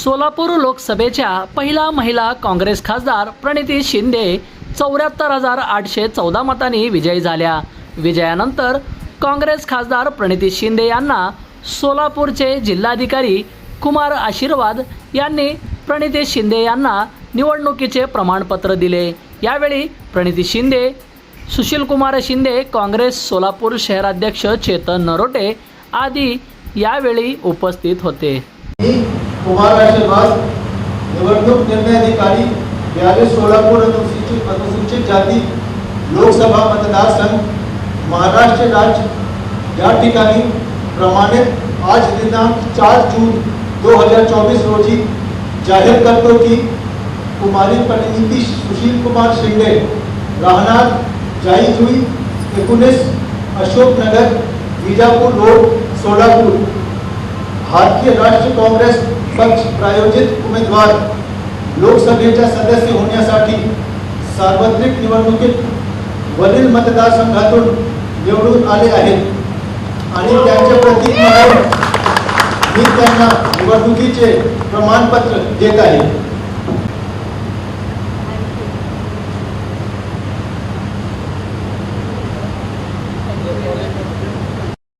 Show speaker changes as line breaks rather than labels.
सोलापूर लोकसभेच्या पहिला महिला काँग्रेस खासदार प्रणिती शिंदे चौऱ्याहत्तर हजार आठशे चौदा मतांनी विजयी झाल्या. विजयानंतर काँग्रेस खासदार प्रणिती शिंदे यांना सोलापूरचे जिल्हाधिकारी कुमार आशीर्वाद यांनी प्रणिती शिंदे यांना निवडणुकीचे प्रमाणपत्र दिले. यावेळी प्रणिती शिंदे सुशीलकुमार शिंदे काँग्रेस सोलापूर शहराध्यक्ष चेतन नरोटे आदी यावेळी उपस्थित होते.
कुमार आशीर्वाद निवडणूक निर्णय अधिकारी यावेळी सोलापूर अनुसूचित अनुसूचित जाती, लोकसभा मतदारसंघ महाराष्ट्र राज्य, या ठिकाणी प्रमाणित आज दिनांक चार जून दो हज़ार चौबीस रोजी जाहीर करतो की कुमारी परिणिती सुशील कुमार शिंदे, राहणार जाईजुई एकोणीस अशोकनगर विजापूर रोड, सोलापूर। भारतीय राष्ट्रीय काँग्रेस पक्ष प्रायोजित उमेदवार लोकसभेच्या सदस्य होण्यासाठी सार्वत्रिक निवडणुकीत वरील मतदारसंघातून निवडून आले आहेत. आणि त्यांचे प्रतीक म्हणून मी त्यांना निवडणुकीचे प्रमाणपत्र देत आहे.